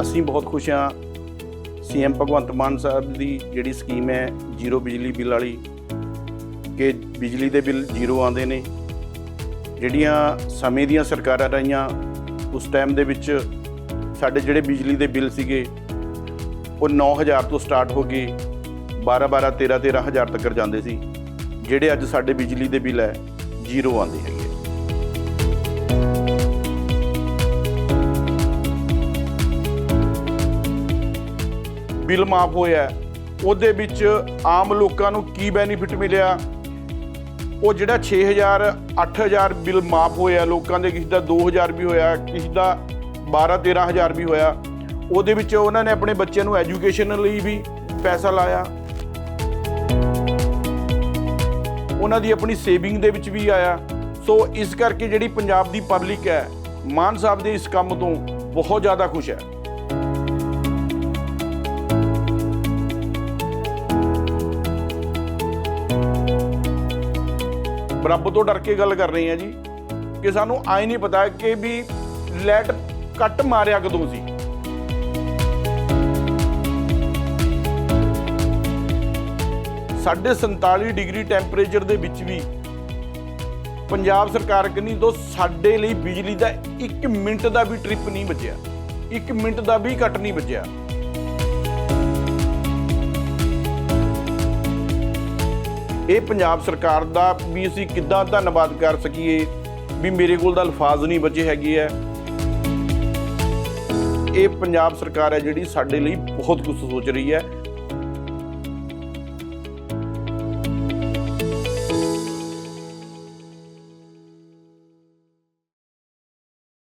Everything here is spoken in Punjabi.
ਅਸੀਂ ਬਹੁਤ ਖੁਸ਼ ਹਾਂ। ਸੀਐਮ ਭਗਵੰਤ ਮਾਨ ਸਾਹਿਬ ਦੀ ਜਿਹੜੀ ਸਕੀਮ ਹੈ, ਜ਼ੀਰੋ ਬਿਜਲੀ ਬਿੱਲ ਵਾਲੀ, ਕਿ ਬਿਜਲੀ ਦੇ ਬਿੱਲ ਜ਼ੀਰੋ ਆਉਂਦੇ ਨੇ। ਜਿਹੜੀਆਂ ਸਮੇਂ ਦੀਆਂ ਸਰਕਾਰਾਂ ਰਹੀਆਂ, ਉਸ ਟਾਈਮ ਦੇ ਵਿੱਚ ਸਾਡੇ ਜਿਹੜੇ ਬਿਜਲੀ ਦੇ ਬਿੱਲ ਸੀਗੇ, ਉਹ 9000 ਤੋਂ ਸਟਾਰਟ ਹੋ ਕੇ 12 12 13 13000 ਤੱਕ ਜਾਂਦੇ ਸੀ। ਜਿਹੜੇ ਅੱਜ ਸਾਡੇ ਬਿਜਲੀ ਦੇ ਬਿੱਲ ਹੈ, ਜ਼ੀਰੋ ਆਉਂਦੇ ਹੈਗੇ। ਬਿੱਲ ਮਾਫ ਹੋਇਆ ਉਹਦੇ ਵਿੱਚ ਆਮ ਲੋਕਾਂ ਨੂੰ ਕੀ ਬੈਨੀਫਿਟ ਮਿਲਿਆ? ਉਹ ਜਿਹੜਾ 6000 8000 ਬਿੱਲ ਮਾਫ ਹੋਇਆ, ਲੋਕਾਂ ਦੇ ਕਿਸੇ ਦਾ 2000 ਵੀ ਹੋਇਆ, ਕਿਸੇ ਦਾ 12 13000 ਵੀ ਹੋਇਆ, ਉਹਦੇ ਵਿੱਚ ਉਹਨਾਂ ਨੇ ਆਪਣੇ ਬੱਚਿਆਂ ਨੂੰ ਐਜੂਕੇਸ਼ਨ ਲਈ ਵੀ ਪੈਸਾ ਲਾਇਆ। ਉਹਨਾਂ ਦੀ ਆਪਣੀ ਸੇਵਿੰਗ ਦੇ ਵਿੱਚ ਵੀ ਆਇਆ। ਸੋ ਇਸ ਕਰਕੇ ਜਿਹੜੀ ਪੰਜਾਬ ਦੀ ਪਬਲਿਕ ਹੈ, ਮਾਨ ਸਾਹਿਬ ਦੇ ਇਸ ਕੰਮ ਤੋਂ ਬਹੁਤ ਜ਼ਿਆਦਾ ਖੁਸ਼ ਹੈ। ਰੱਬ ਤੋਂ ਡਰ ਕੇ ਗੱਲ ਕਰ ਰਹੇ ਹਾਂ ਜੀ, ਕਿ ਸਾਨੂੰ ਆਈ ਨਹੀਂ ਪਤਾ ਕਿ ਵੀ ਲੈਟ ਕੱਟ ਮਾਰਿਆ ਕਦੋਂ ਸੀ। ਸਾਡੇ 47 ਡਿਗਰੀ ਟੈਂਪਰੇਚਰ ਦੇ ਵਿੱਚ ਵੀ ਪੰਜਾਬ ਸਰਕਾਰ ਕਹਿੰਦੀ ਦੋ ਸਾਡੇ ਲਈ ਬਿਜਲੀ ਦਾ 1 ਮਿੰਟ ਦਾ ਵੀ ਟ੍ਰਿਪ ਨਹੀਂ ਬਚਿਆ 1 ਮਿੰਟ ਦਾ ਵੀ ਕੱਟ ਨਹੀਂ ਬਚਿਆ। ਇਹ ਪੰਜਾਬ ਸਰਕਾਰ ਦਾ ਵੀ ਅਸੀਂ ਕਿੱਦਾਂ ਧੰਨਵਾਦ ਕਰ ਸਕੀਏ ਵੀ ਮੇਰੇ ਕੋਲ ਤਾਂ ਅਲਫਾਜ਼ ਨਹੀਂ ਬਚੇ ਹੈਗੇ ਆ ਇਹ ਪੰਜਾਬ ਸਰਕਾਰ ਹੈ ਜਿਹੜੀ ਸਾਡੇ ਲਈ ਬਹੁਤ ਕੁਝ ਸੋਚ ਰਹੀ ਹੈ।